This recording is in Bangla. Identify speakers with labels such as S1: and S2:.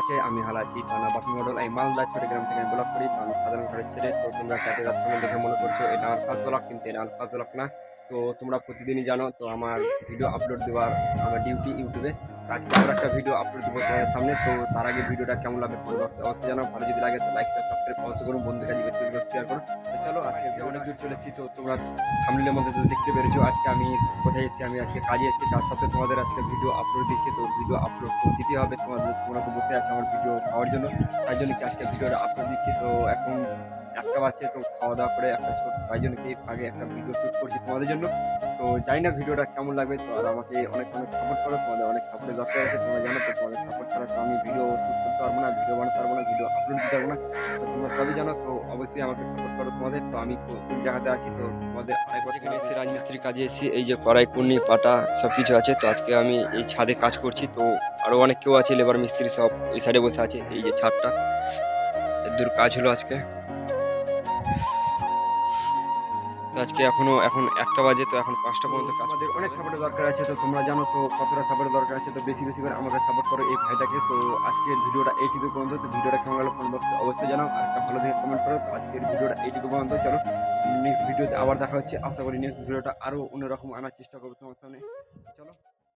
S1: আছে, আমি হালাছি থানা বাসন মডল এই মালদা চট্টগ্রাম থেকে ব্লক করি। তো আমি সাধারণ ঘরের ছেলে, তো তোমরা চাটে রাস্তা দেখে মনে করছ, এটা আমার ফার্স্ট ব্লক কিন্তু এটা আমার ফার্স্ট ব্লক না। তো তোমরা প্রতিদিনই জানো, তো আমার ভিডিও আপলোড দেওয়ার আমার ডিউটি ইউটিউবে আজকে আবার একটা ভিডিও আপলোড দেবো তোমাদের সামনে। তো তার আগে ভিডিওটা কেমন লাগবে বক্সে অবশ্যই জানাও। ভালো যদি লাগে তো লাইক সাবস্ক্রাইব অবশ্যই করুন। বন্ধুদের কাছে শেয়ার করো তো চলো, আজকে অনেক দূর চলে এসেছি। তো তোমরা থামলিনের মধ্যে তো দেখতে পেরেছ, আজকে আমি কোথায় এসেছি, আমি আজকে কাজে এসেছি। তার সাথে তোমাদের আজকে ভিডিও আপলোড দিচ্ছি। তো ভিডিও আপলোড তো দিতে হবে। তোমাদের তোমরা তো বসে আছো আমার ভিডিও পাওয়ার জন্য। তাই জন্য কি আজকে ভিডিওটা আপলোড দিচ্ছি। তো এখন একটা বাচ্চা তো খাওয়া দাওয়া করে একটা ছোট তাই জন্য কি আগে একটা ভিডিও শ্যুট করছি তোমাদের জন্য। তো জানি না ভিডিওটা কেমন লাগবে, তো আর আমাকে অনেক অনেক সাপোর্ট করো, তোমাদের অনেক সাপোর্টের দরকার আছে, তোমরা জানো তো, তোমাদের সাপোর্ট ছাড়া তো আমি ভিডিও শ্যুট করতে পারব না ভিডিও বানাতে পারব না ভিডিও আপলোড দিতে পারব না, তো তোমরা সবই জানো, তো অবশ্যই আমাকে সাপোর্ট করো তোমাদের, তো আমি কোন জায়গাতে আছি, তো তোমাদের আরেকবার এখানে এসে রাজমিস্ত্রি কাজে এসেছি, এই যে কড়াই কুর্নি পাটা সব কিছু আছে, তো আজকে আমি এই ছাদে কাজ করছি, তো আরও অনেক কেউ আছে লেবার মিস্ত্রি সব এই সাইডে বসে আছে, এই যে ছাদটা দূর কাজ হলো আজকে। তো আজকে এখনও এখন একটা বাজে তো এখন পাঁচটা পর্যন্ত কাজ আমাদের অনেক সাপোর্টের দরকার আছে তো তোমরা জানো তো কতটা সাপোর্টের দরকার আছে তো বেশি বেশি করে আমাকে সাপোর্ট করো এই ভাইটাকে। তো আজকের ভিডিওটা এইটুকু পর্যন্ত তো ভিডিওটা কেমন লাগল কমেন্ট বক্সে অবশ্যই জানাও আর একটা ভালো দেখে কমেন্ট করো। তো আজকের ভিডিওটা এইটুকু পর্যন্ত চলো নেক্সট ভিডিওতে আবার দেখা হচ্ছে। আশা করি নেক্সট ভিডিওটা আরও অন্যরকম আনার চেষ্টা করব তোমার সামনে। চলো।